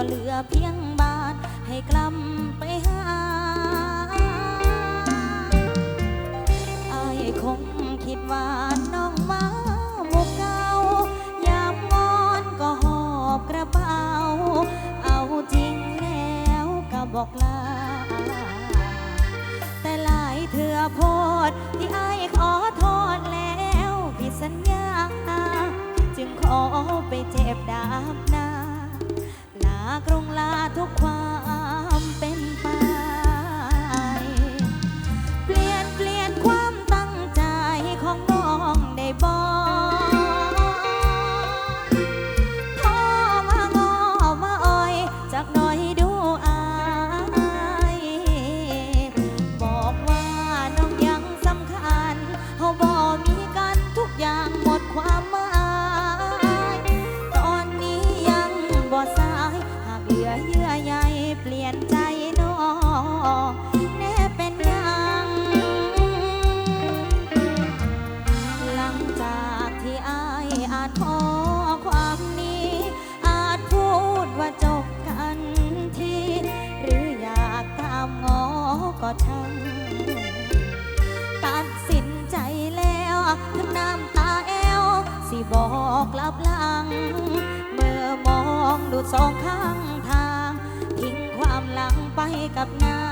ก็เหลือเพียงบานให้กลับไปหาอายคงคิดว่าน้องมาหมุกเก่ายามงอนก็หอบกระเป๋า เอาจริงแล้วก็บอกลา แต่หลายเถื่อโพดที่อายขอโทษแล้วผิดสัญญา จึงขอไปเจ็บดาบหน้าากรงลาทุกความ อกกลับหลัง เมื่อมองดูสองข้างทาง ทิ้งความหลังไปกับน้ำ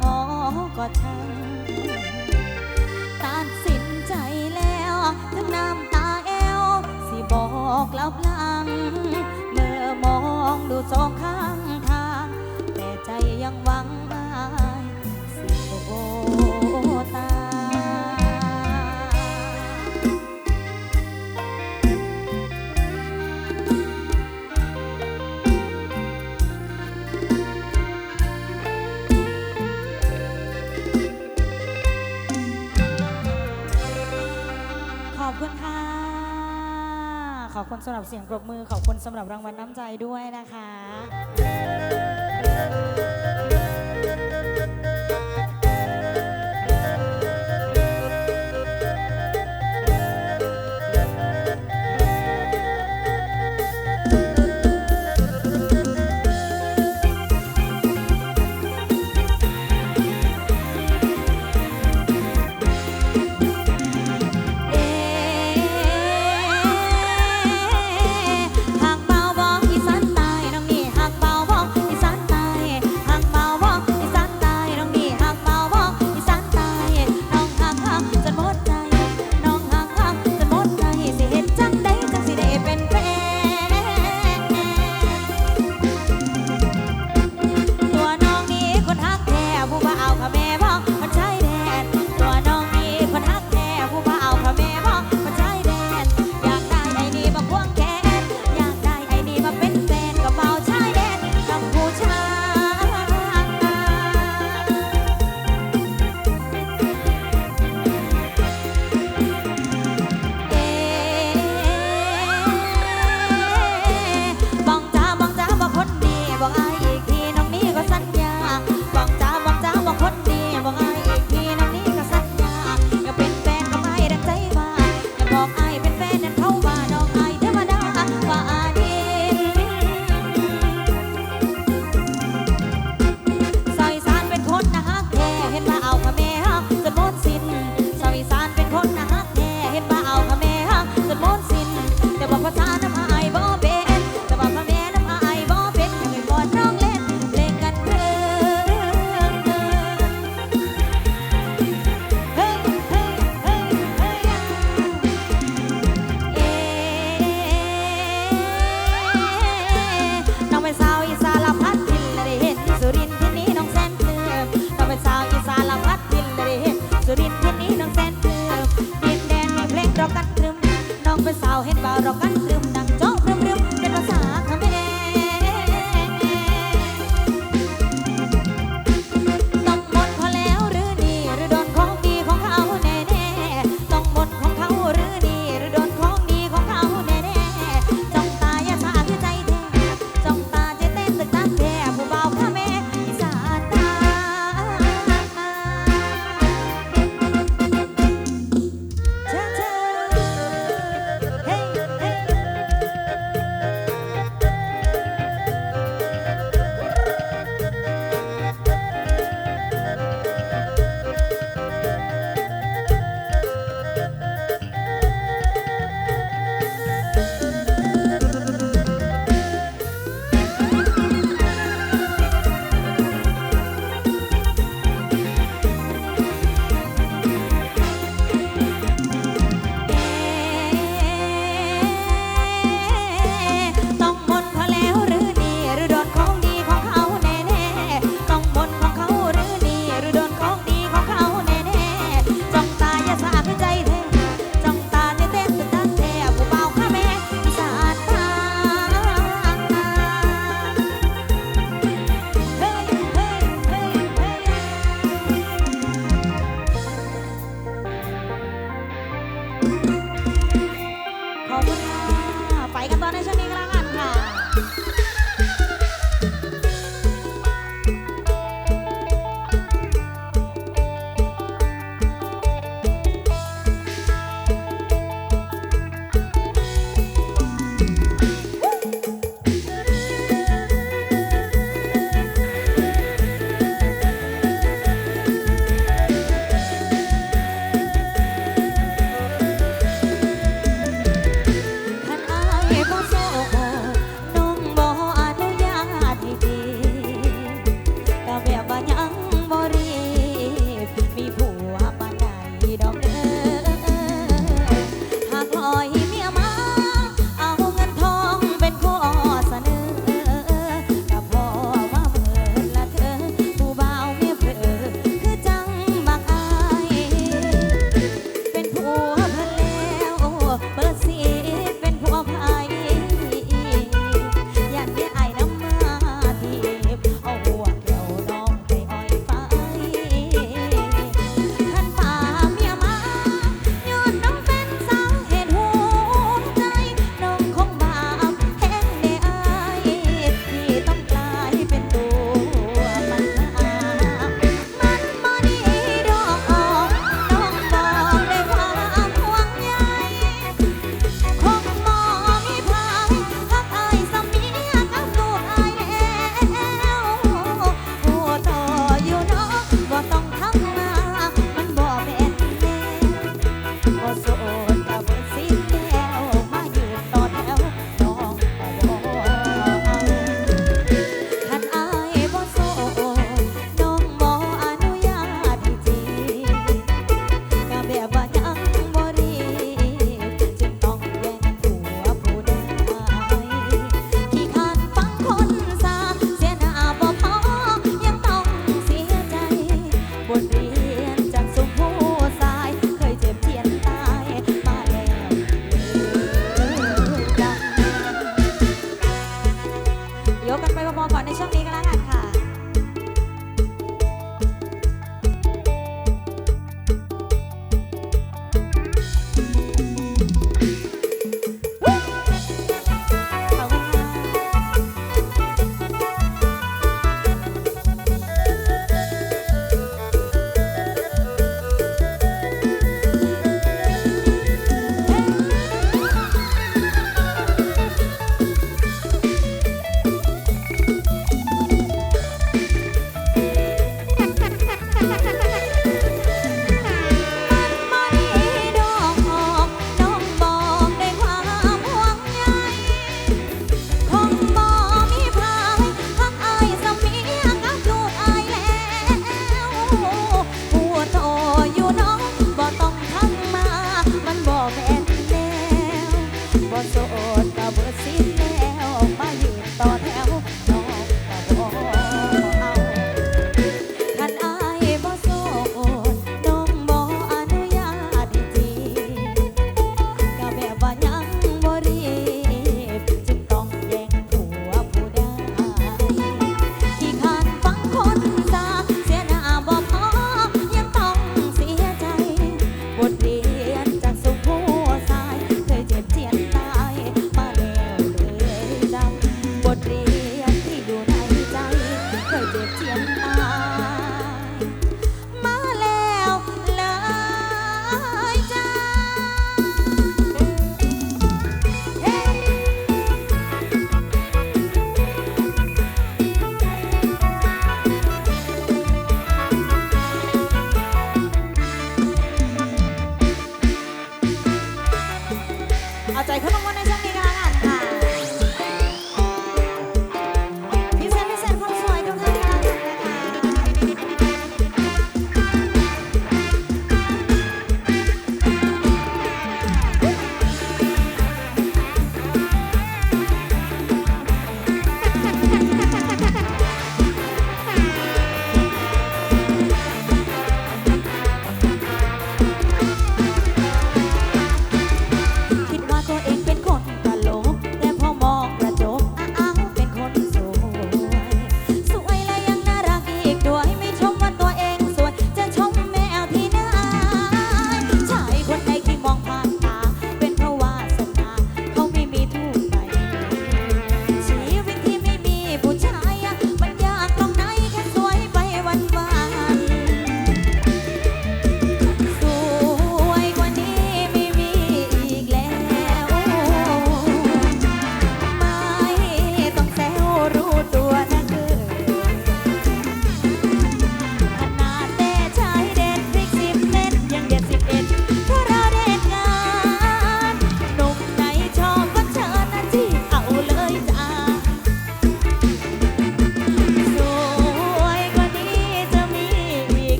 พอก็ช่างตัดสินใจแล้วทั้งน้ำตาแอวสิบอกลับหลัง เมื่อมองดูสองข้างทาง แต่ใจยังหวังไายสิโอ ขอบคุณสำหรับเสียงปรบมือ ขอบคุณสำหรับรางวัลน้ำใจด้วยนะคะ กันตรึมน้องเป็นสาวเห็นบ่าวเรากัน